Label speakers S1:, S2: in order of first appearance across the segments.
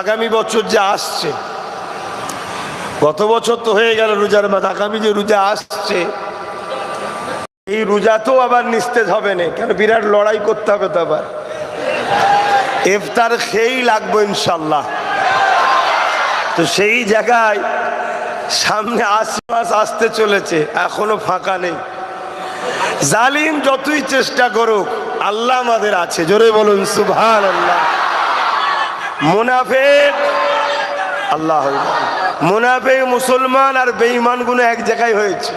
S1: আগামী বছর যে আসছে, গত বছর তো হয়ে গেল রোজার মাস আগামী যে রোজা আসছে, এই রোজা তো আবার নিস্তেজ হবে না, কেন বিরাট লড়াই করতে হবে তো আবার। এফতার খেয়েই লাগবো ইনশাল্লাহ। তো সেই জায়গায় সামনে আশি মাস আসতে চলেছে, এখনও ফাঁকা নেই। জালিম যতই চেষ্টা করুক, আল্লাহ আমাদের আছে, জোরে বলুন সুভান আল্লাহ মুনাফেক। আল্লাহ। মুনাফেক মুসলমান আর বেঈমানগুলো এক জায়গায় হয়েছে।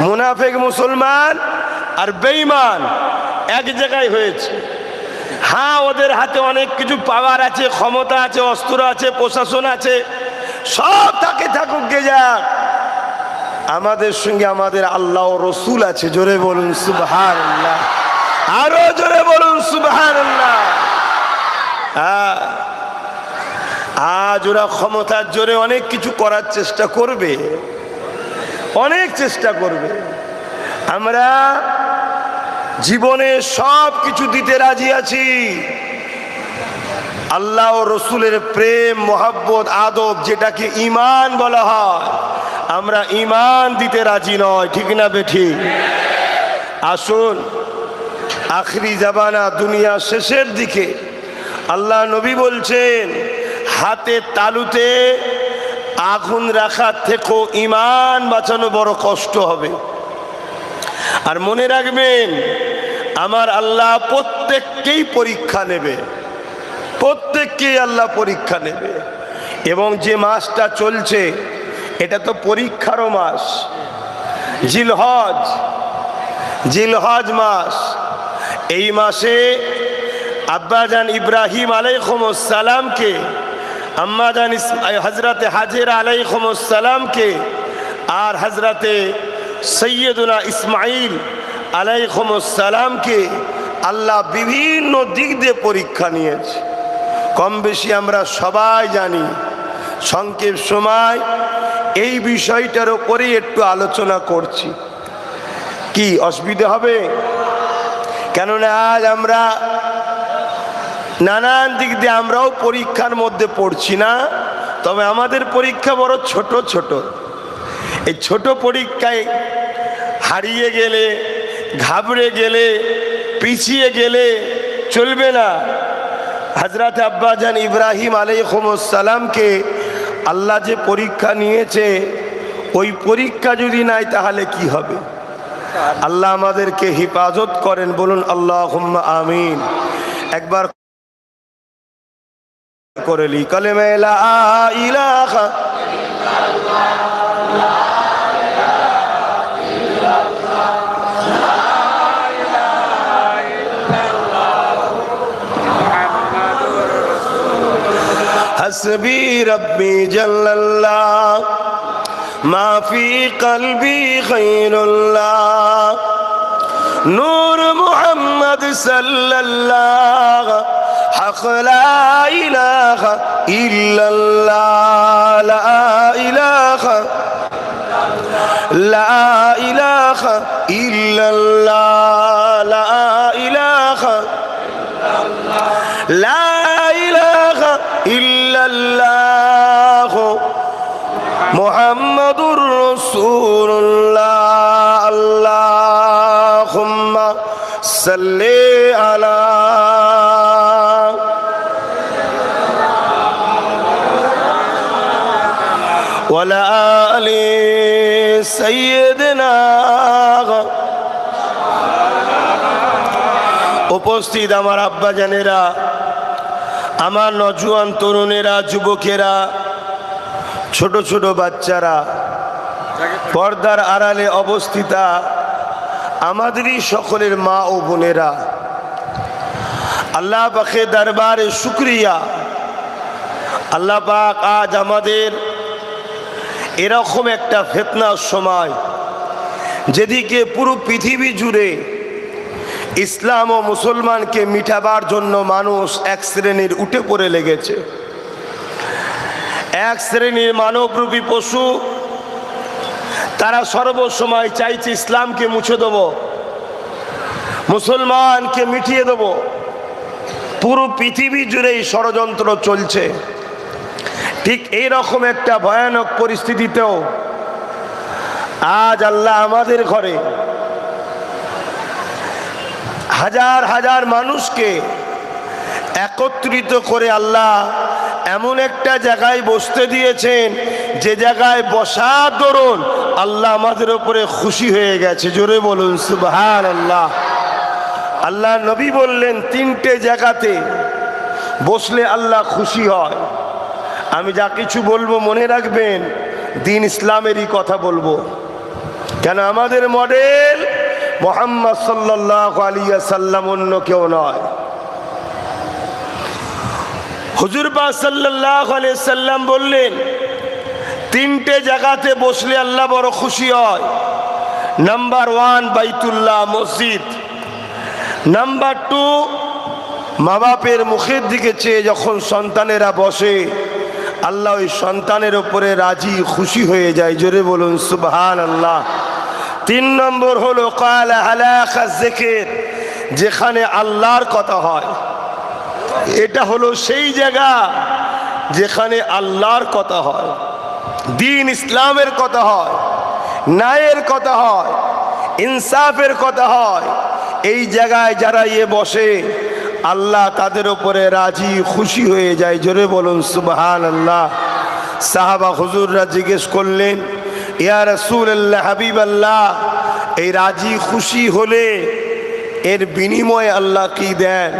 S1: মুনাফেক মুসলমান আর বেঈমান এক জায়গায় হয়েছে। হ্যাঁ ওদের হাতে অনেক কিছু পাওয়ার আছে, ক্ষমতা আছে, অস্ত্র আছে, প্রশাসন আছে, সব তাকে থাকুক গে যাক। আমাদের সঙ্গে আমাদের আল্লাহ রসুল আছে, জোরে বলুন সুবহান আরও জোরে বলুন সুবহান আজ ওরা ক্ষমতার জোরে অনেক কিছু করার চেষ্টা করবে। অনেক চেষ্টা করবে। আমরা জীবনে সব কিছু দিতে রাজি আছি। আল্লাহ ও রসুলের প্রেম, মোহাব্বত, আদব যেটাকে ইমান বলা হয়, আমরা ইমান দিতে রাজি নয়, ঠিক না বেঠি? আসুন, আখরি জাবানা দুনিয়া শেষের দিকে আল্লাহ নবী বলছেন, হাতে তালুতে আগুন রাখার থেকেও ইমান বাঁচানো বড় কষ্ট হবে। আর মনে রাখবেন, আমার আল্লাহ প্রত্যেককেই পরীক্ষা নেবে। প্রত্যেককেই আল্লাহ পরীক্ষা নেবে। এবং যে মাসটা চলছে, এটা তো পরীক্ষারও মাস। জিলহজ জিলহজ মাস। এই মাসে আব্বাজান ইব্রাহিম আলাইকুমসালামকে আম্মাজান হজরতে হাজির আলাইকুমসালামকে আর হজরতে সৈয়দুনা ইসমাইল আলাইকুমসালামকে আল্লাহ বিভিন্ন দিক দিয়ে পরীক্ষা নিয়েছে। কম বেশি আমরা সবাই জানি, সংক্ষেপ সময়, এই বিষয়টার ওপরেই একটু আলোচনা করছি। কি অসুবিধা হবে? কেননা আজ আমরা নানান দিক দিয়ে আমরাও পরীক্ষার মধ্যে পড়ছি না, তবে আমাদের পরীক্ষা বড় ছোট ছোট। এই ছোট পরীক্ষায় হারিয়ে গেলে, ঘাবড়ে গেলে, পিছিয়ে গেলে চলবে না। হজরত আব্বাজান ইব্রাহিম আলাইসালামকে আল্লাহ যে পরীক্ষা নিয়েছে, ওই পরীক্ষা যদি নাই তাহলে কি হবে? আল্লাহ আমাদেরকে হেফাজত করেন, বলুন আল্লাহ আমিন। একবার করেলি কলেমে লা ইলাহা حسبي ربي جل الله ما في قلبي خير الله نور محمد صلى الله حق لا إله إلا الله لا إله لا إله إلا الله لا إله لا إله إلا الله. محمد رسول الله اللهم صل উপস্থিত আমার আব্বা জানেরা, আমার নজুয়ান তরুণেরা, যুবকেরা, ছোট ছোট বাচ্চারা, পর্দার আড়ালে অবস্থিতা আমাদেরই সকলের মা ও বোনেরা, আল্লাহ পাখে দরবারে শুক্রিয়া। আল্লাহ পাক আজ আমাদের এরকম একটা ফেতনার সময়, যেদিকে পুরো পৃথিবী জুড়ে ইসলাম ও মুসলমানকে মিঠাবার জন্য মানুষ এক শ্রেণির উঠে পড়ে লেগেছে। এক শ্রেণির মানবরূপী পশু, তারা সর্বসময় চাইছে ইসলামকে মুছে দেব, মুসলমানকে মিটিয়ে দেব। পুরো পৃথিবী জুড়ে এই ষড়যন্ত্র চলছে। ঠিক এই রকম একটা ভয়ানক পরিস্থিতিতেও আজ আল্লাহ আমাদের ঘরে হাজার হাজার মানুষকে একত্রিত করে আল্লাহ এমন একটা জায়গায় বসতে দিয়েছেন, যে জায়গায় বসার দরুন আল্লাহ আমাদের ওপরে খুশি হয়ে গেছে। জোরে বলুন সুবহান আল্লাহ আল্লাহ নবী বললেন, তিনটে জায়গাতে বসলে আল্লাহ খুশি হয়। আমি যা কিছু বলব মনে রাখবেন, দিন ইসলামেরই কথা বলব। কেন আমাদের মডেল মোহাম্মদ সাল্লাহ আলিয়া সাল্লাম অন্য কেউ নয়। হুজুর পা সাল্লাহ সাল্লাম বললেন, তিনটে জায়গাতে বসলে আল্লাহ বড় খুশি হয়। নাম্বার ওয়ান বাইতুল্লাহ মসজিদ। নাম্বার টু মা বাপের মুখের দিকে চেয়ে যখন সন্তানেরা বসে, আল্লাহ ওই সন্তানের ওপরে রাজি, খুশি হয়ে যায়। জোরে বলুন সুবহান আল্লাহ তিন নম্বর হলো যেখানে আল্লাহর কথা হয়। এটা হলো সেই জায়গা যেখানে আল্লাহর কথা হয়। দিন ইসলামের কথা হয়, ন্যায়ের কথা হয়, ইনসাফের কথা হয়। এই জায়গায় যারা ইয়ে বসে, আল্লাহ তাদের ওপরে রাজি, খুশি হয়ে যায়। জোরে বলুন সুবহান আল্লাহ সাহাবা হুজুররা জিজ্ঞেস করলেন ইয়া রসুল্লাহ হাবিব আল্লাহ এই রাজি খুশি হলে এর বিনিময়ে আল্লাহ কি দেন?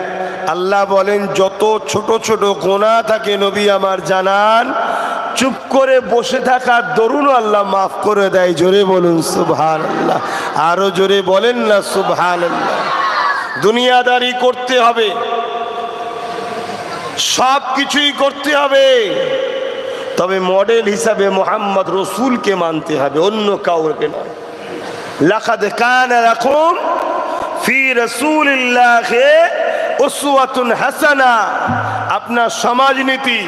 S1: আল্লাহ বলেন, যত ছোট ছোট গোনা থাকে নবী আমার জানান, চুপ করে বসে থাকার দরুন আল্লাহ মাফ করে দেয়। জোরে বলুন সুবহান আল্লাহ আরও জোরে বলেন না সুবহান আল্লাহ দুনিয়াদারি করতে হবে। সব কিছুই করতে হবে। তবে মডেল হিসাবে মোহাম্মদ রসুলকে মানতে হবে, অন্য কাউকে নয় রাখুন হাসানা। আপনার সমাজনীতি,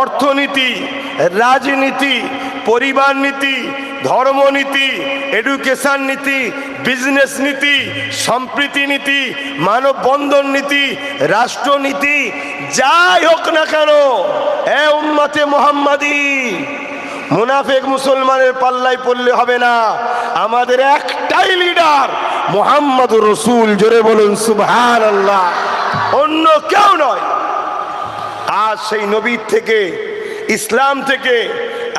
S1: অর্থনীতি, রাজনীতি পরিবার নীতি ধর্মনীতি এডুকেশন নীতি বিজনেস নীতি, সম্প্রীতি নীতি, মানববন্ধন নীতি রাষ্ট্রনীতি যাই হোক না কেন, এ উম্মতে মোহাম্মদী, মুনাফেক মুসলমানের পাল্লায় পড়লে হবে না। আমাদের একটাই লিডার মোহাম্মদ রসুল, জোরে বলুন সুবহান আল্লাহ অন্য কেউ নয়। আজ সেই নবীর থেকে, ইসলাম থেকে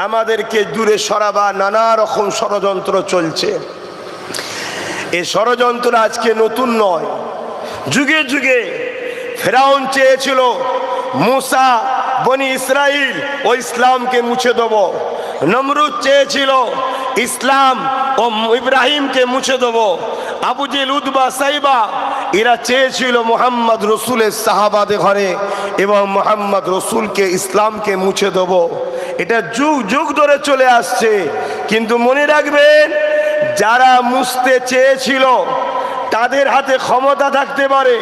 S1: আমাদেরকে দূরে সরাবা নানা রকম ষড়যন্ত্র চলছে। এই ষড়যন্ত্র আজকে নতুন নয়। যুগে যুগে ফেরাউন চেয়েছিল, মুসা, বনি ইসরাইল, ও ইসলামকে মুছে দেব। নমরুদ চেয়েছিল, ইসলাম ও ইব্রাহিমকে মুছে দেব। আবু জেল উদ্বা সাইবা, এরা চেয়েছিল মোহাম্মদ রসুলের সাহাবাদে ঘরে এবং মোহাম্মদ রসুলকে, ইসলামকে মুছে দেব। এটা যুগ যুগ ধরে চলে আসছে। কিন্তু মনে রাখবেন, যারা মুছতে চেয়েছিল, তাদের হাতে ক্ষমতা থাকতে পারে।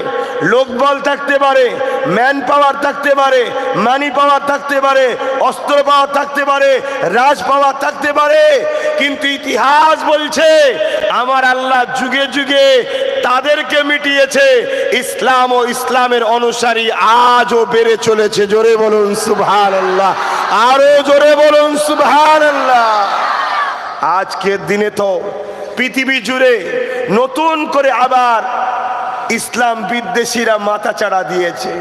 S1: লোকবল থাকতে পারে ম্যান পাওয়ার থাকতে পারে মানি পাওয়ার থাকতে পারে, অস্ত্র পাওয়ার থাকতে পারে, রাজ পাওয়ার থাকতে পারে, কিন্তু ইতিহাস বলছে, আমার আল্লাহ যুগে যুগে তাদেরকে মিটিয়েছে, ইসলাম ও ইসলামের অনুসারী আজও বেড়ে চলেছে। জোরে বলুন সুবহান আল্লাহ আরও জোরে বলুন সুবহান আল্লাহ আজকের দিনে তো পৃথিবী জুড়ে নতুন করে আবার ইসলাম বিদ্বেষীরা মাথা চাড়া দিয়েছে।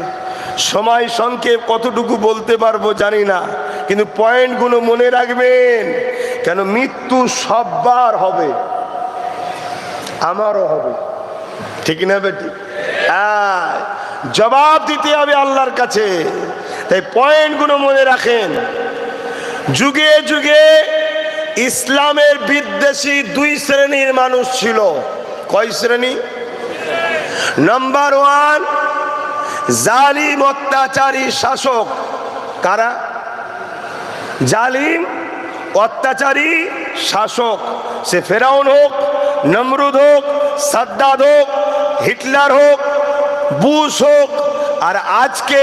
S1: সময় সংক্ষেপ কতটুকু বলতে পারব জানি না, কিন্তু পয়েন্টগুলো মনে রাখবেন, কেন মৃত্যু সববার হবে, আমারও হবে। ঠিক না বেটি? হ্যাঁ জবাব দিতে হবে আল্লাহর কাছে। তাই পয়েন্টগুলো মনে রাখেন। যুগে যুগে ইসলামের বিদ্বেষী দুই শ্রেণির মানুষ ছিল। কয় শ্রেণি? নাম্বার ওয়ান জালিম অত্যাচারী শাসক। কারা? জালিম অত্যাচারী শাসক। সে ফেরাউন হোক, নমরুদ হোক, সাদ্দাদ হোক, হিটলার হোক, বুশ হোক, আর আজকে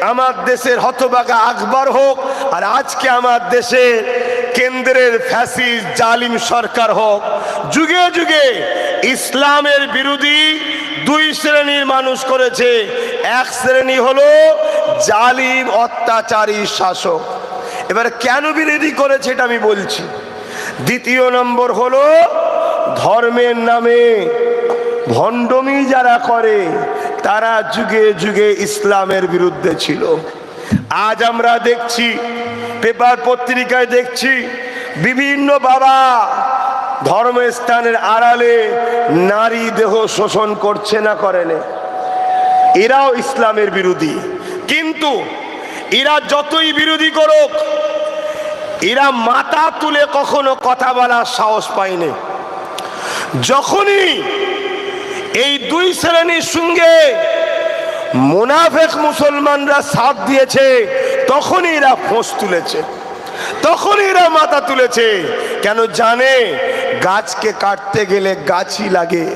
S1: আমার দেশের হতবাগা আকবর হোক, আর আজকে আমার দেশের কেন্দ্রের ফ্যাসিস জালিম সরকার হোক। যুগে যুগে ইসলামের বিরোধী দুই শ্রেণির মানুষ করেছে। এক শ্রেণি হলো জালিম, অত্যাচারী, শাসক। এবার কেন বিরোধী করেছে এটা আমি বলছি। দ্বিতীয় নম্বর হলো ধর্মের নামে ভণ্ডমি যারা করে, তারা যুগে যুগে ইসলামের বিরুদ্ধে ছিল। আজ আমরা দেখছি, পেপার পত্রিকায় দেখছি, বিভিন্ন বাবা ধর্মস্থানের আড়ালে নারী দেহ শোষণ করছে না করেনে এরাও ইসলামের বিরোধী। কিন্তু এরা যতই বিরোধী করুক, এরা মাথা তুলে কখনো কথা বলার সাহস পায়নি যখনই এই দুই শ্রেণির সঙ্গে মোনাফেক মুসলমানরা সাথ দিয়েছে, তখনই এরা ফোঁস তুলেছে। তখনই এরা মাথা তুলেছে। কেন জানে? গাছকে কাটতে গেলে গাছই লাগে।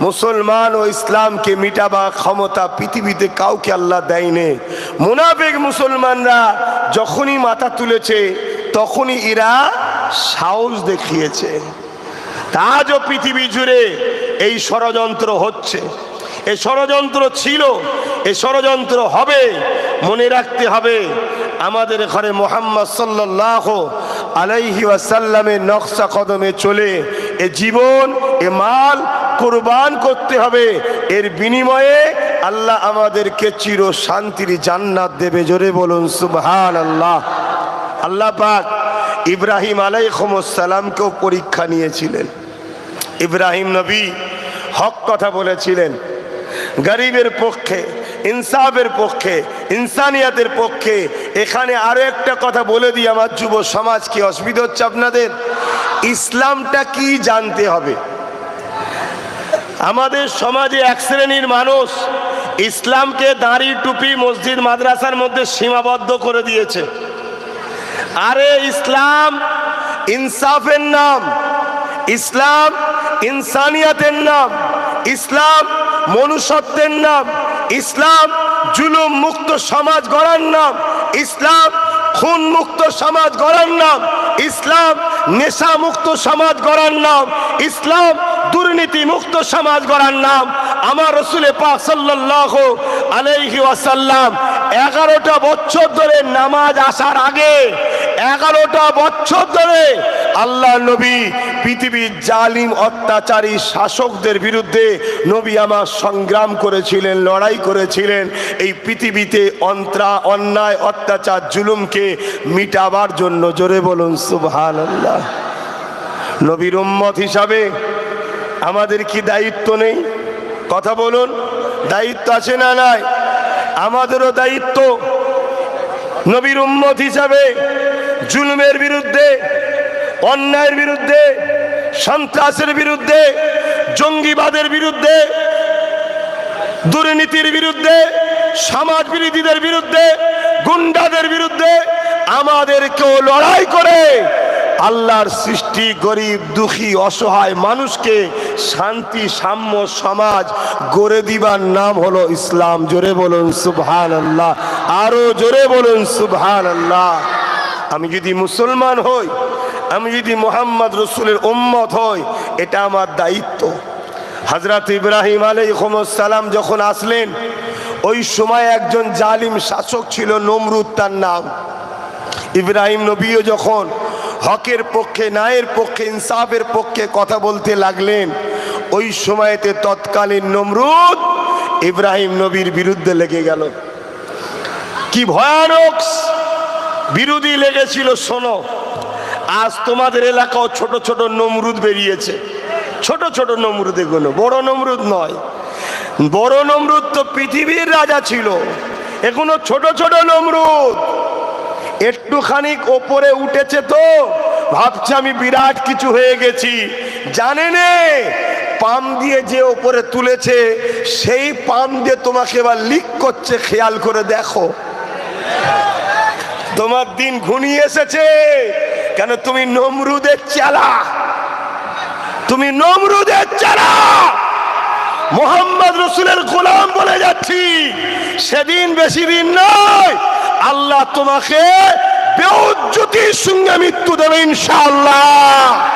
S1: মুসলমান ও ইসলামকে মিটাবা ক্ষমতা পৃথিবীতে কাউকে আল্লাহ দেয়নি। মুনাফেক মুসলমানরা যখনই মাথা তুলেছে, তখনই এরা সাহস দেখিয়েছে। আজও পৃথিবী জুড়ে এই ষড়যন্ত্র হচ্ছে। এ ষড়যন্ত্র ছিল, এ ষড়যন্ত্র হবে। মনে রাখতে হবে, আমাদের ঘরে মোহাম্মদ সাল্লাহ আলাইহি ওয়াসাল্লামের নকশা কদমে চলে। এ জীবন, এ মাল কোরবান করতে হবে। এর বিনিময়ে আল্লাহ আমাদেরকে চির শান্তির জান্নাত দেবে। জোরে বলুন সুবহান আল্লাহ আল্লাহ পাক ইব্রাহিম আলাইসালামকেও পরীক্ষা নিয়েছিলেন। ইব্রাহিম নবী হক কথা বলেছিলেন। গরিবের পক্ষে ইনসাফের পক্ষে, ইনসানিয়াতের পক্ষে। এখানে আরও একটা কথা বলে দিই আমার যুব সমাজ, কি অসুবিধা হচ্ছে আপনাদের? ইসলামটা কি জানতে হবে? আমাদের সমাজে এক শ্রেণির মানুষ ইসলামকে দাঁড়ি, টুপি, মসজিদ, মাদ্রাসার মধ্যে সীমাবদ্ধ করে দিয়েছে। আরে ইসলাম ইনসাফের নাম, ইসলাম ইনসানিয়াতের নাম, ইসলাম মনুষ্যত্বের নাম ইসলাম জুলুম মুক্ত সমাজ গড়ার নাম। ইসলাম খুন মুক্ত সমাজ গড়ার নাম। ইসলাম নেশা মুক্ত সমাজ গড়ার নাম। ইসলাম দুর্নীতি মুক্ত সমাজ গড়ার নাম। আমার রসুলে পাক সাল্লাহ আলাইহি ওয়াসাল্লাম এগারোটা বছর ধরে নামাজ আসার আগে এগারোটা বছর ধরে আল্লাহ নবী পৃথিবীর জালিম অত্যাচারী শাসকদের বিরুদ্ধে নবী আমার সংগ্রাম করেছিলেন, লড়াই করেছিলেন। এই পৃথিবীতে অন্ত্রা, অন্যায়, অত্যাচার, জুলুমকে মিটাবার জন্য জোরে বলুন সুবহান আল্লাহ নবীর উম্মত হিসাবে আমাদের কি দায়িত্ব নেই? কথা বলুন, দায়িত্ব আছে না নাই? আমাদেরও দায়িত্ব নবীর উম্মত হিসাবে জুলুমের বিরুদ্ধে অন্যায়ের বিরুদ্ধে, সন্ত্রাসের বিরুদ্ধে, জঙ্গিবাদের বিরুদ্ধে, দুর্নীতির বিরুদ্ধে, সমাজ বিরোধীদের বিরুদ্ধে, গুন্ডাদের বিরুদ্ধে আমাদেরকেও লড়াই করে। আল্লাহর সৃষ্টি গরিব, দুঃখী, অসহায় মানুষকে শান্তি, সাম্য, সমাজ গড়ে দিবার নাম হলো ইসলাম। জোরে বলুন সুবহান আল্লাহ আরও জোরে বলুন সুবহান আল্লাহ আমি যদি মুসলমান হই আমি যদি মোহাম্মদ রসুলের উম্মত হই, এটা আমার দায়িত্ব। হজরত ইব্রাহিম সালাম যখন আসলেন, ওই সময় একজন জালিম শাসক ছিল, নমরুদ তার নাম। ইব্রাহিম নবীও যখন হকের পক্ষে, ন্যায়ের পক্ষে, ইনসাফের পক্ষে কথা বলতে লাগলেন, ওই সময়তে তৎকালীন নমরুদ ইব্রাহিম নবীর বিরুদ্ধে লেগে গেল। কি ভয়ানক বিরোধী লেগেছিল, শোনো। আজ তোমাদের এলাকাও ছোট ছোট নমরুদ বেরিয়েছে। ছোট ছোট নমরুদ এগুলো, বড় নমরুদ নয়। বড় নমরুদ তো পৃথিবীর রাজা ছিল। এগুলো ছোট ছোট নমরুদ। একটুখানি ওপরে উঠেছে তো, ভাবছে আমি বিরাট কিছু হয়ে গেছি। জানে নে, পাম দিয়ে যে ওপরে তুলেছে, সেই পাম দিয়ে তোমাকে এবার লিক করছে, খেয়াল করে দেখো। তোমার দিন ঘনিয়ে এসেছে। কেন তুমি নমরুদের চালা? তুমি নমরুদের চালা। মোহাম্মদ রসুলের গোলাম বলে যাচ্ছি। সেদিন বেশি দিন নয়, আল্লাহ তোমাকে বেউজ্জতির সঙ্গে মৃত্যু দেবে ইনশাআল্লাহ।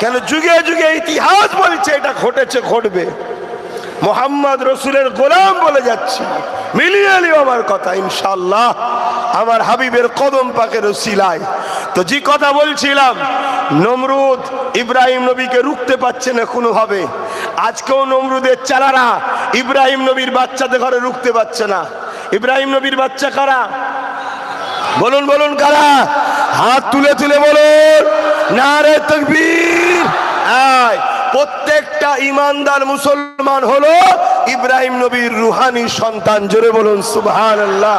S1: কেন যুগে যুগে ইতিহাস বলছে, এটা ঘটেছে, ঘটবে। মোহাম্মদ রসুলের গোলাম বলে যাচ্ছি। মিলিয়ে নিও আমার কথা ইনশাল্লাহ আমার হাবিবের কদম পাকের সিলাই তো যে কথা বলছিলাম, নমরুদ ইব্রাহিম নবীকে রুখতে পারছে না কোনোভাবে। আজকেও নমরুদের চালারা ইব্রাহিম নবীর বাচ্চাদের ঘরে রুখতে পারছে না। ইব্রাহিম নবীর বাচ্চা কারা? বলুন বলুন, কারা? হাত তুলে তুলে বলুন, নারে তকবীর। আয়, প্রত্যেকটা ইমানদার মুসলমান হলো ইব্রাহিম নবীর রুহানি সন্তান, জোরে বলুন সুবহান আল্লাহ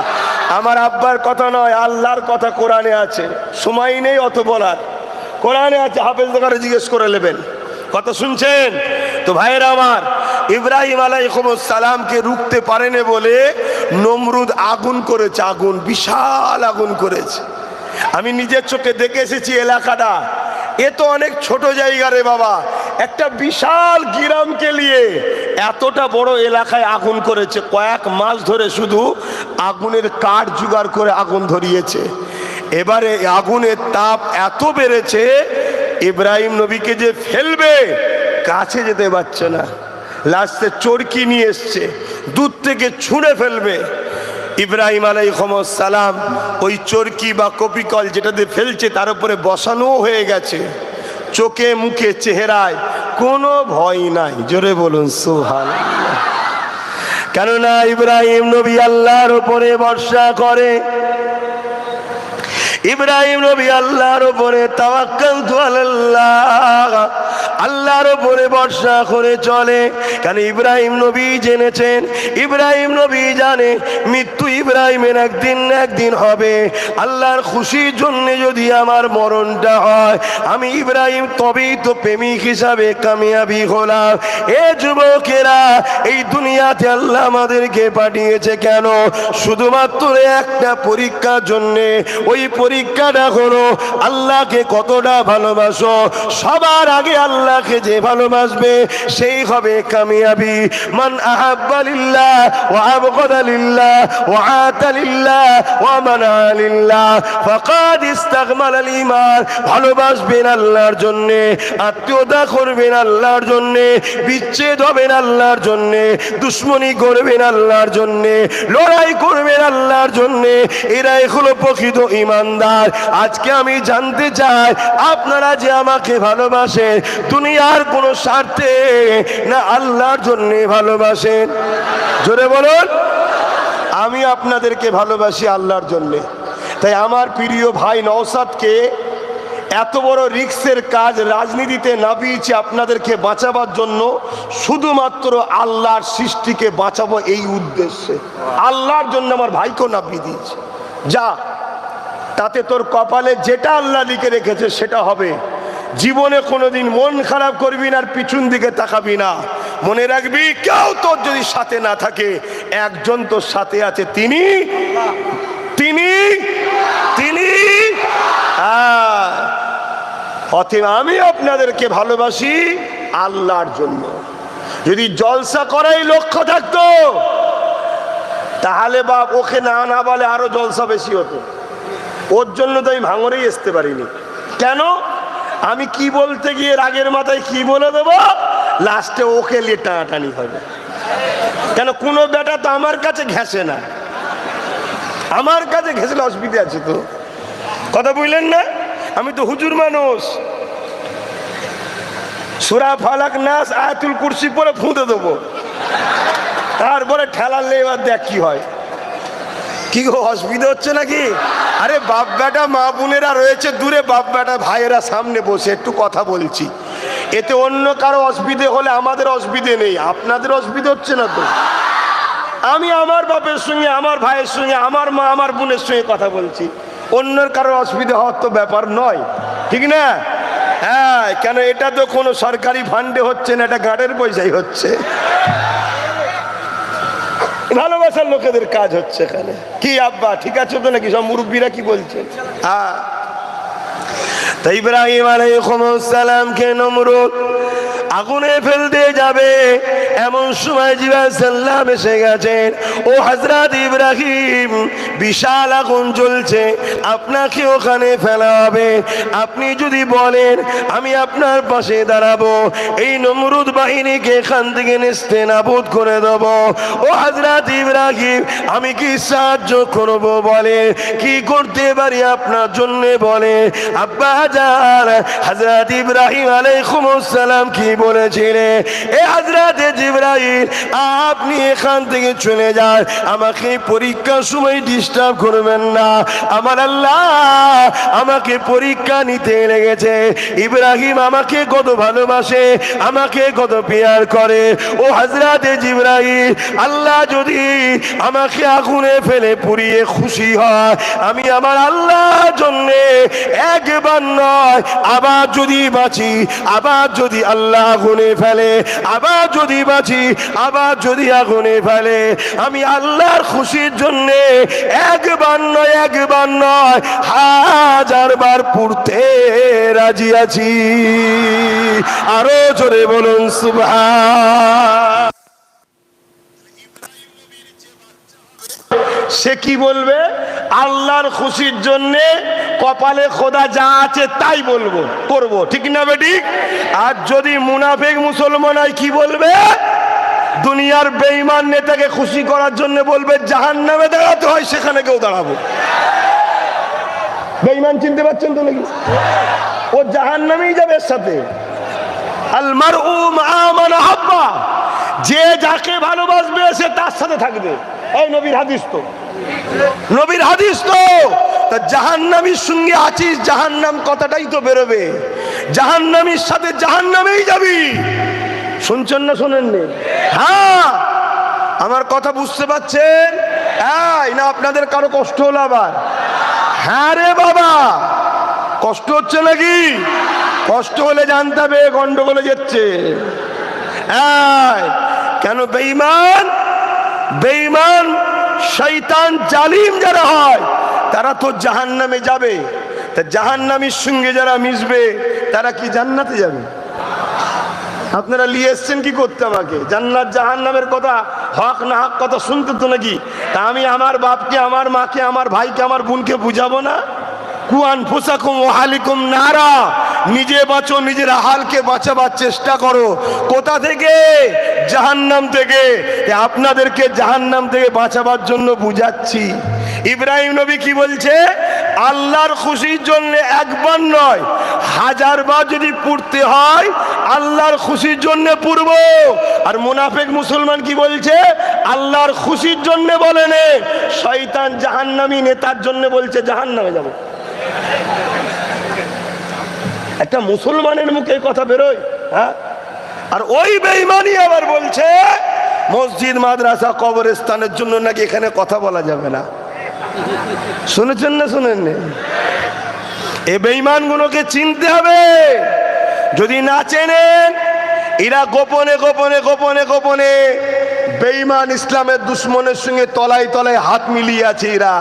S1: আমার আব্বার কথা নয়, আল্লাহর কথা কোরআনে আছে। সময় নেই অত বলার। কোরআনে আছে, হাফেজ দোকানে জিজ্ঞেস করে নেবেন। কথা শুনছেন? তো ভাইয়েরা আমার, ইব্রাহিম সালামকে রুখতে পারেনি বলে নমরুদ আগুন করেছে, আগুন, বিশাল আগুন করেছে। আমি নিজের চোখে দেখে এসেছি এলাকাটা। এ তো অনেক ছোট জায়গা রে বাবা। একটা বিশাল গ্রামকে নিয়ে এতটা বড় এলাকায় আগুন করেছে, কয়েক মাস ধরে শুধু আগুনের কাঠ জোগাড় করে আগুন ধরিয়েছে। এবারে আগুনের তাপ এত বেড়েছে, ইব্রাহিম নবীকে যে ফেলবে, কাছে যেতে পারছে না। লাস্টে চরকি নিয়ে এসছে দূর থেকে ছুঁড়ে ফেলবে। ইব্রাহিম সালাম ওই চরকি বা কপিকল যেটাতে ফেলছে, তার উপরে বসানো হয়ে গেছে। চোখে মুখে চেহারায় কোনো ভয় নাই। জোরে বলুন সুহান কেননা ইব্রাহিম নবী আল্লাহর উপরে ভরসা করে। ইব্রাহিম নবী আল্লাহর উপরে তাওয়াক্কালতু আলাল্লাহ। আল্লাহর উপরে ভরসা করে চলে। কারণ ইব্রাহিম নবী জেনেছেন? ইব্রাহিম নবী জানে মৃত্যু ইব্রাহিমের একদিন একদিন হবে। আল্লাহর খুশির জন্য যদি আমার মরণটা হয়, আমি ইব্রাহিম তবেই তো প্রেমিক হিসাবে কামিয়াবি হলাম। এ যুবকেরা, এই দুনিয়াতে আল্লাহ আমাদেরকে পাঠিয়েছে কেন? শুধুমাত্র একটা পরীক্ষার জন্যে। ওই পরীক্ষাটা হলো, আল্লাহকে কতটা ভালোবাসো? সবার আগে আল্লাহকে যে ভালোবাসবে, সেই হবে কামিয়াবি। মান আহাব্বা লিল্লাহ, ওয়া আবগাদা লিল্লাহ, ওয়া আতা লিল্লাহ, ওয়া মানা লিল্লাহ। ফাকাদ ভালোবাসবেন আল্লাহর জন্য, আত্মীয়তা করবেন আল্লাহর জন্য, বিচ্ছেদ হবেন আল্লাহর দুশ্মনী করবেন আল্লাহর জন্য, লড়াই করবেন আল্লাহর জন্য, এরাই হলো প্রকৃত ইমানদার আজকে আমি জানতে চাই, আপনারা যে আমাকে ভালোবাসেন দুনিয়ার কোনো স্বার্থে না আল্লাহর জন্য ভালোবাসেন। জোরে বলুন, আমি আপনাদেরকে ভালোবাসি আল্লাহর জন্যে। তাই আমার প্রিয় ভাই নওসাদকে এত বড় রিক্সের কাজ রাজনীতিতে নামিয়েছি আপনাদেরকে বাঁচাবার জন্য, শুধুমাত্র আল্লাহর সৃষ্টিকে বাঁচাবো এই উদ্দেশ্যে। আল্লাহর জন্য আমার ভাইকেও নামিয়ে দিয়েছি। যা, তাতে তোর কপালে যেটা আল্লাহ লিখে রেখেছে সেটা হবে জীবনে কোনোদিন মন খারাপ করবি না আর পিছন দিকে তাকাবি না। মনে রাখবি, কেউ তোর যদি সাথে না থাকে, একজন তোর সাথে আছে, তিনি তিনি তিনি। হ্যাঁ। অতএব আমি আপনাদেরকে ভালোবাসি আল্লাহর জন্য। যদি জলসা করাই লক্ষ্য থাকতো, তাহলে বা ওকে না না বলে আরও জলসা বেশি হতো। ওর জন্য তো আমি ভাঙরেই আসতে পারিনি। কেন? আমি কি বলতে গিয়ে রাগের মাথায় কি বলে দেবো? লাস্টে ওকে নিয়ে টানাটানি হবে। কেন কোনো বেটা তো আমার কাছে ঘেসে না। আমার কাছে ঘেসলে অসুবিধা আছে তো। কথা বুঝলেন না? আমি তো হুজুর মানুষ। সুরা ফালাক নাস আয়াতুল কুরসি পরে ফুঁতে দেবো। তারপরে ঠেলালে এবার দেখ কি হয়। কি গো, অসুবিধা হচ্ছে নাকি? আরে বাপ বেটা মা বোনেরা রয়েছে দূরে বাপ বেটা ভাইয়েরা সামনে বসে একটু কথা বলছি। এতে অন্য কারও অসুবিধে হলে আমাদের অসুবিধে নেই, আপনাদের অসুবিধে হচ্ছে না তো? আমি আমার বাপের সঙ্গে, আমার ভাইয়ের সঙ্গে, আমার মা, আমার বোনের সঙ্গে কথা বলছি। অন্যের কারোর অসুবিধা হওয়ার তো ব্যাপার নয়, ঠিক না? হ্যাঁ কেন এটা তো কোনো সরকারি ফান্ডে হচ্ছে না, এটা গার্ডের পয়সাই হচ্ছে। ভালোবাসার লোকেদের কাজ হচ্ছে এখানে। কি আব্বা, ঠিক আছে তো নাকি? সব মুরব্বীরা কি বলছেন হ্যাঁ তা সালাম কে নমরুদ আগুনে ফেলতে যাবে। এমন সময় জিবাসাল্লাম এসে গেছেন, ও হজরত ইব্রাহিম, বিশাল আগুন জ্বলছে, আপনাকে ওখানে ফেলা হবে। আপনি যদি বলেন, আমি আপনার পাশে দাঁড়াবো, এই নমরুদ বাহিনীকে এখান থেকে নেস্তে নাবুদ করে দেব। ও হজরত ইব্রাহিম, আমি কি সাহায্য করব বলে, কি করতে পারি আপনার জন্য বলে? আব্বা যান হজরত ইব্রাহিম আলাইকুমুসসালাম কি বলেছিলেন? এ হজরত জিব্রাহিম আপনি এখান থেকে চলে যান। আমাকে পরীক্ষার সময় ডিস্টার্ব করবেন না। আমার আল্লাহ আমাকে পরীক্ষা নিতে লেগেছে। ইব্রাহিম আমাকে কত ভালোবাসে, আমাকে কত পেয়ার করে। ও হজরতে জিব্রাহিম আল্লাহ যদি আমাকে আগুনে ফেলে পুড়িয়ে খুশি হয়, আমি আমার আল্লাহর জন্যে একবার নয়, আবার যদি বাঁচি, আবার যদি আল্লাহ আগুনে ফেলে, আবার যদি বাঁচি আবার যদি আগুনে ফেলে, আমি আল্লাহর খুশির জন্যে একবার নয় একবার নয়, হাজার বার পুড়তে রাজি আছি। আরও জোরে বলুন সুভা সে কি বলবে? আল্লাহর খুশির জন্য কপালে খোদা যা আছে তাই বলব, করব। ঠিক না বেটি আর যদি মুনাফেক মুসলমান হয় কি বলবে? দুনিয়ার বেঈমান নেতাকে খুশি করার জন্য বলবে জাহান নামে দাঁড়াতে হয়, সেখানে কেউ দাঁড়াবো। বেঈমান চিনতে পারছেন তো নাকি? ও জাহান নামেই যাবে এর সাথে। আলমার যে যাকে ভালোবাসবে সে তার সাথে থাকবে। এই নবীর হাদিস তো। নবীর হাদিস তো। তা জাহান্নামীর সঙ্গে আছিস, জাহান্নাম কথাটাই তো বেরোবে। জাহান্নামীর সাথে জাহান্নামেই যাবি। শুনছেন না শোনেননি? হ্যাঁ আমার কথা বুঝতে পারছেন? না, আপনাদের কারও কষ্ট হলো আবার। হ্যাঁ রে বাবা, কষ্ট হচ্ছে নাকি? কষ্ট হলে জানতে হবে, গন্ডগোলে যাচ্ছে। কেন বেইমান বেঈমান শৈতান জালিম যারা হয়, তারা তো জাহান নামে যাবে। তা জাহান্নামীর সঙ্গে যারা মিশবে, তারা কি জান্নাতে যাবে? আপনারা নিয়ে এসছেন কি করতে আমাকে? জান্নাত জাহান্নামের কথা, হক না হক কথা শুনতে তো নাকি? তা আমি আমার বাপকে, আমার মাকে, আমার ভাইকে, আমার বোনকে বুঝাবো না? কুয়ান ফুসাকুম ওহালিকুম নারা। নিজে বাঁচো, নিজের আহালকে বাঁচাবার চেষ্টা করো। কোথা থেকে? জাহান্নাম থেকে। আপনাদেরকে জাহান্নাম থেকে বাঁচাবার জন্য বুঝাচ্ছি। ইব্রাহিম নবী কি বলছে? আল্লাহর খুশির জন্য একবার নয়, হাজারবার যদি পুড়তে হয়, আল্লাহর খুশির জন্য পুরব আর মুনাফেক মুসলমান কি বলছে? আল্লাহর খুশির জন্য বলে নে। শয়তান জাহান্নামী নেতার জন্য বলছে, জাহান্নামে যাব। একটা মুসলমানের মুখে কথা বেরোয় হ্যাঁ? আর ওই বেঈমানি আবার বলছে, মসজিদ, মাদ্রাসা, কবরস্থানের জন্য নাকি এখানে কথা বলা যাবে না। শুনেছেন না শুনেন এ বেঈমানগুলোকে চিনতে হবে। যদি না চেনেন, এরা গোপনে গোপনে গোপনে গোপনে বেঈমান ইসলামের দুশ্মনের সঙ্গে তলায় তলায় হাত মিলিয়ে আছে এরা।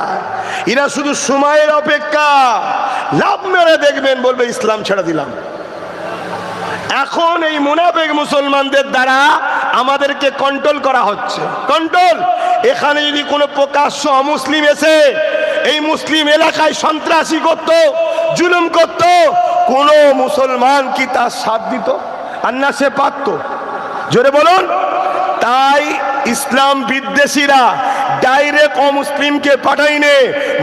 S1: এরা শুধু সময়ের অপেক্ষা। লাভ মেরে দেখবেন বলবে, ইসলাম ছেড়ে দিলাম। এখন এই মুনাফেক মুসলমানদের দ্বারা আমাদেরকে কন্ট্রোল করা হচ্ছে। কন্ট্রোল এখানে যদি কোনো প্রকাশ্য অমুসলিম এসে এই মুসলিম এলাকায় সন্ত্রাসী করত, জুলুম করত, কোন মুসলমান কি তার সাথ দিত? আর না সে পারত? জোরে বলুন! তাই ইসলাম বিদ্বেষীরা ডাইরেক্ট অমুসলিমকে পাঠাইনে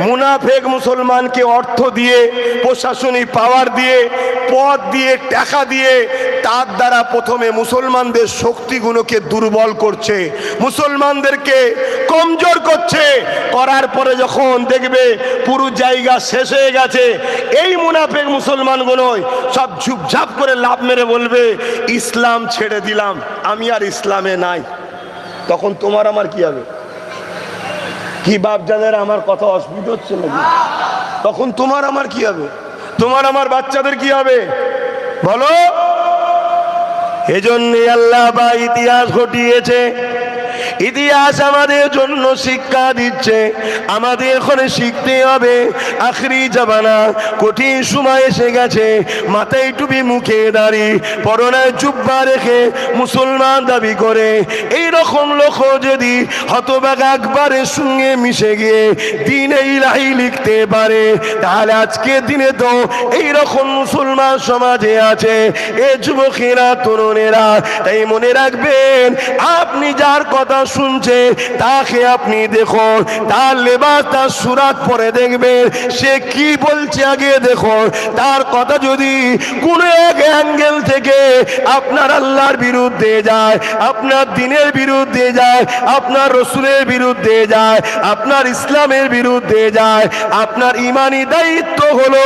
S1: মুনাফেক মুসলমানকে অর্থ দিয়ে, প্রশাসনিক পাওয়ার দিয়ে, পদ দিয়ে, টাকা দিয়ে তার দ্বারা প্রথমে মুসলমানদের শক্তিগুলোকে দুর্বল করছে, মুসলমানদেরকে কমজোর করছে। করার পরে যখন দেখবে পুরো জায়গা শেষ হয়ে গেছে, এই মুনাফেক মুসলমানগুলোই সব ঝুপঝাপ করে লাভ মেরে বলবে, ইসলাম ছেড়ে দিলাম, আমি আর ইসলামে নাই। তখন তোমার আমার কি হবে? কি বাপ যাদের আমার কথা অসুবিধা হচ্ছে নাকি? তখন তোমার আমার কি হবে? তোমার আমার বাচ্চাদের কি হবে? বলো। এজন্য আল্লাহ বা ইতিহাস ঘটিয়েছে। ইতিহাস আমাদের জন্য শিক্ষা দিচ্ছে। আমাদের এখানে শিখতে হবে। আখরি জামানা কঠিন সময় এসে গেছে। মাথায় টুপি মুখে দাঁড়ি, পরনায় জুব্বা রেখে মুসলমান দাবি করে। এই রকম লোক যদি হতবাগ আকবরের সঙ্গে মিশে গিয়ে দিনে ইলাহি লিখতে পারে, তাহলে আজকে দিনে তো এই রকম মুসলমান সমাজে আছে। এ যুবকেরা, তরুণেরা, তাই মনে রাখবেন, আপনি যার কথা শুনছে, তাকে আপনি দেখুন, তার লেবাস, তার সুরাত পরে দেখবেন, সে কি বলছে আগে দেখুন। তার কথা যদি কোনো এক অ্যাঙ্গেল থেকে আপনার আল্লাহর বিরুদ্ধে যায়, আপনার দিনের বিরুদ্ধে যায়, আপনার রসুলের বিরুদ্ধে যায়, আপনার ইসলামের বিরুদ্ধে যায়। আপনার ইমানি দায়িত্ব হলো,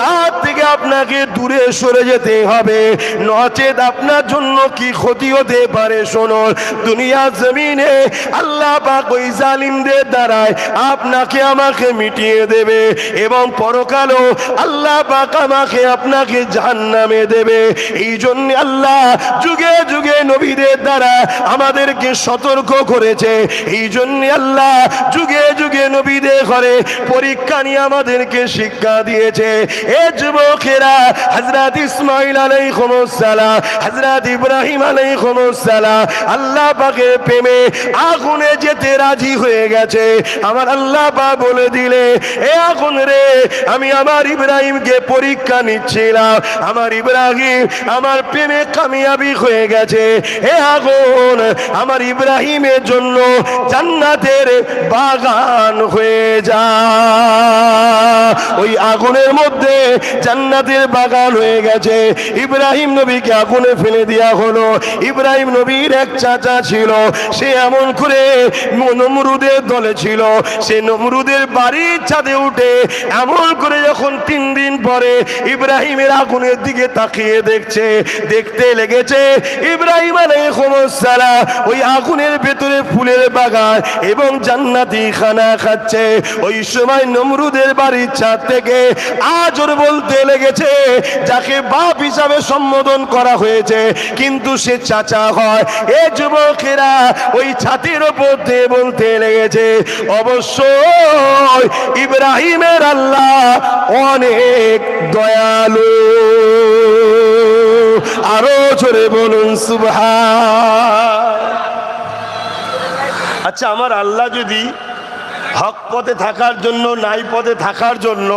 S1: তার থেকে আপনাকে দূরে সরে যেতে হবে। নচেত আপনার জন্য কি ক্ষতি হতে পারে শোনো, দুনিয়া জমিনে আল্লাহ পাক ওই জালিমদের দ্বারায় আপনাকে আমাকে মিটিয়ে দেবে এবং পরকালও আল্লাহ পাক আমাকে আপনাকে জাহান্নামে দেবে। এই জন্য আল্লাহ যুগে যুগে নবীদের দ্বারা আমাদেরকে সতর্ক করেছে। এই জন্য আল্লাহ যুগে যুগে নবীদের ঘরে পরীক্ষা নিয়ে আমাদেরকে শিক্ষা দিয়েছে। এ যুবকেরা হজরত ইসমাইল আলাইহিসসালাম হজরত ইব্রাহিম আলাইহিসসালাম আল্লাহ পাকের প্রেমে আগুনে যেতে রাজি হয়ে গেছে। আমার আল্লাহ পাক বলে দিলে, এ আগুন রে, আমি আমার ইব্রাহিমকে পরীক্ষা নিচ্ছিলাম। আমার ইব্রাহিম, আমার প্রেমে কামিয়াবি হয়ে গেছে। হে আগুন, আমার ইব্রাহিমের জন্য জান্নাতের বাগান হয়ে যা। ওই আগুনের মধ্যে জান্নাতের বাগান হয়ে গেছে। ইব্রাহিম নবীকে আগুনে ফেলে দেওয়া হলো। ইব্রাহিম নবীর এক চাচা ছিল। সে এমন করে নমরুদের দলে ছিল। সে নমরুদের বাড়ির ছাদে উঠে এমন করে যখন তিন দিন পরে ইব্রাহিমের আগুনের দিকে তাকিয়ে দেখছে দেখতে লেগেছে। ইব্রাহিম আলাইহিসসালাম ওই আগুনের ভেতরে ফুলের বাগান এবং জান্নাতি খানা খাচ্ছে। ওই সময় নমরুদের বাড়ির ছাদ থেকে আজর বলতে লেগেছে, যাকে বাপ হিসাবে সম্বোধন করা হয়েছে। কিন্তু সে চাচা হয়, এ যুবকেরা ওই ছাতির ওপর দিয়ে বলতে লেগেছে, অবশ্যই ইব্রাহিমের আল্লাহ অনেক দয়ালু। আরও জোরে বলুন, সুবহান। আচ্ছা আমার আল্লাহ যদি হক পথে থাকার জন্য, নাই পথে থাকার জন্য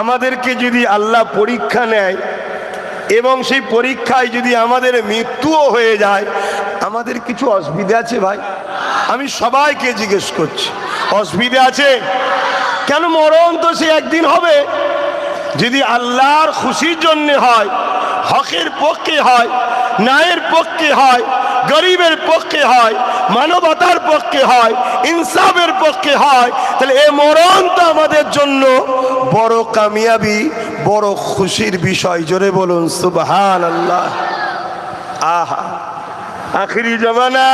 S1: আমাদেরকে যদি আল্লাহ পরীক্ষা নেয় এবং সেই পরীক্ষায় যদি আমাদের মৃত্যুও হয়ে যায়, আমাদের কিছু অসুবিধা আছে ভাই? আমি সবাইকে জিজ্ঞেস করছি, অসুবিধা আছে? কেন মরণ তো সে একদিন হবে? যদি আল্লাহর খুশির জন্য হয়, হকের পক্ষে হয়, ন্যায়ের পক্ষে হয়, গরিবের পক্ষে হয়, মানবতার পক্ষে হয়, ইনসাফের পক্ষে হয়, তাহলে এ মরণ তো আমাদের জন্য বড় কামিয়াবি, বড় খুশির বিষয়। জোরে বলুন সুবহান আল্লাহ আহা, আখিরি জমানা।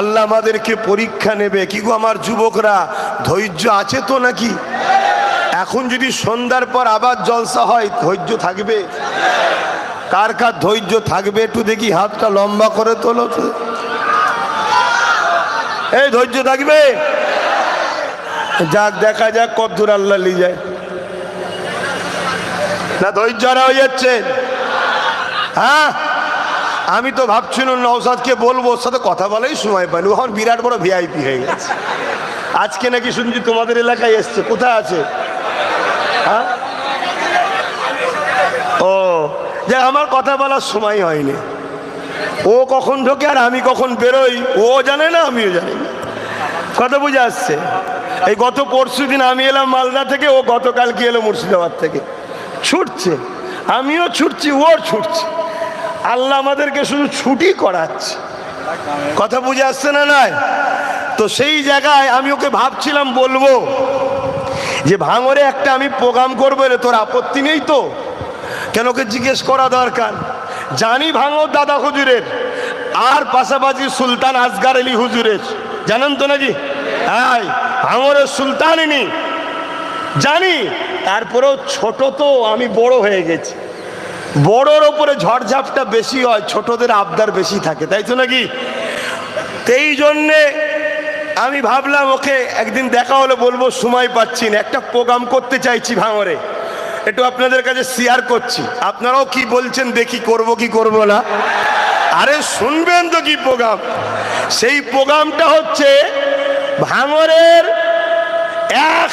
S1: আল্লাহ আমাদেরকে পরীক্ষা নেবে। কি গো আমার যুবকরা, ধৈর্য আছে তো নাকি? এখন যদি সন্ধ্যার পর আবার জলসা হয়, ধৈর্য থাকবে? কার কার ধৈর্য থাকবে একটু দেখি, হাতটা লম্বা করে তোলো এই ধৈর্য থাকবে? যাক, দেখা যাক কদ্দুর আল্লাহ লি যায়। না, ধৈর্য হারা হয়ে যাচ্ছে। হ্যাঁ? আমি তো ভাবছিলাম নৌসাদকে বলব, ওর সাথে কথা বলাই সময় পাইনি। ওখান বিরাট বড় ভিআইপি হয়ে গেছে। আজকে নাকি শুনছি তোমাদের এলাকায় এসছে। কোথায় আছে? হ্যাঁ ও যে আমার কথা বলার সময় হয়নি। ও কখন ঢোকে আর আমি কখন বেরোই, ও জানে না, আমিও জানি না। কথা বুঝে আসছে। এই গত পরশু দিন আমি এলাম মালদা থেকে, ও গতকালকে এলো মুর্শিদাবাদ থেকে। ছুটছে। আমিও ছুটছি, ওর ছুটছে। আল্লাহ আমাদেরকে শুধু ছুটি করাচ্ছে। কথা বুঝে আসছে না নয় তো সেই জায়গায় আমি ওকে ভাবছিলাম, বলব যে ভাঙরে একটা আমি প্রোগ্রাম করব রে তোর আপত্তি নেই তো? কেন ওকে জিজ্ঞেস করা দরকার? জানি ভাঙর দাদা হুজুরের, আর পাশাপাশি সুলতান আসগার আলী হুজুরের। জানেন তো নাকি? হ্যাঁ ভাঙরের সুলতান ইনি। জানি, তারপরেও ছোট তো, আমি বড় হয়ে গেছি। বড়োর ওপরে ঝড়ঝাপটা বেশি হয়, ছোটদের আবদার বেশি থাকে, তাই তো নাকি? এই জন্যে আমি ভাবলাম, ওকে একদিন দেখা হলে বলব, সময় পাচ্ছি না। একটা প্রোগ্রাম করতে চাইছি ভাঙরে। একটু আপনাদের কাছে শেয়ার করছি। আপনারাও কি বলছেন, দেখি করব কি করব না। আরে, শুনবেন তো কি প্রোগ্রাম সেই প্রোগ্রামটা হচ্ছে ভাঙরের এক